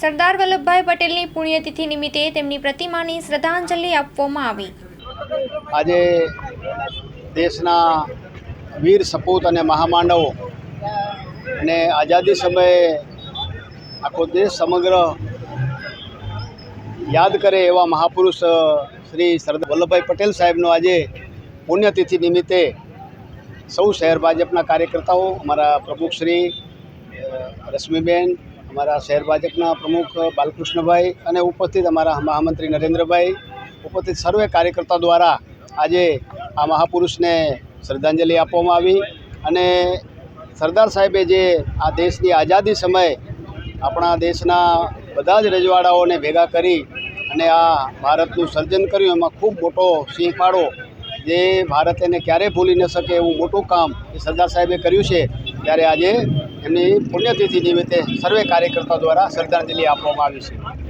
સરદાર વલ્લભભાઈ પટેલની પુણ્યતિથિ નિમિત્તે તેમની પ્રતિમાની શ્રદ્ધાંજલિ આપવામાં આવી. આજે દેશના વીર સપૂત અને મહામાંડવો અને આઝાદી સમયે આખો દેશ સમગ્ર યાદ કરે એવા મહાપુરુષ શ્રી સરદાર વલ્લભભાઈ પટેલ સાહેબનો આજે પુણ્યતિથિ નિમિત્તે સૌ શહેર ભાજપના કાર્યકર્તાઓ અમારા પ્રમુખ શ્રી અ, રશ્મિબેન અમારા શહેર ભાજપના પ્રમુખ બાલકૃષ્ણભાઈ અને ઉપસ્થિત અમારા મહામંત્રી નરેન્દ્રભાઈ, ઉપસ્થિત સર્વે કાર્યકર્તા દ્વારા આજે આ મહાપુરુષને શ્રદ્ધાંજલિ આપવામાં આવી અને સરદાર સાહેબે જે આ દેશની આઝાદી સમયે આપણા દેશના બધા જ રજવાડાઓને ભેગા કરી અને આ ભારતનું સર્જન કર્યું, એમાં ખૂબ મોટો સિંહ ફાળો જે ભારત એને ક્યારેય ભૂલી ન શકે એવું મોટું કામ એ સરદાર સાહેબે કર્યું છે, ત્યારે આજે એમની પુણ્યતિથિ નિમિત્તે સર્વે કાર્યકર્તાઓ દ્વારા શ્રદ્ધાંજલિ આપવામાં આવી છે.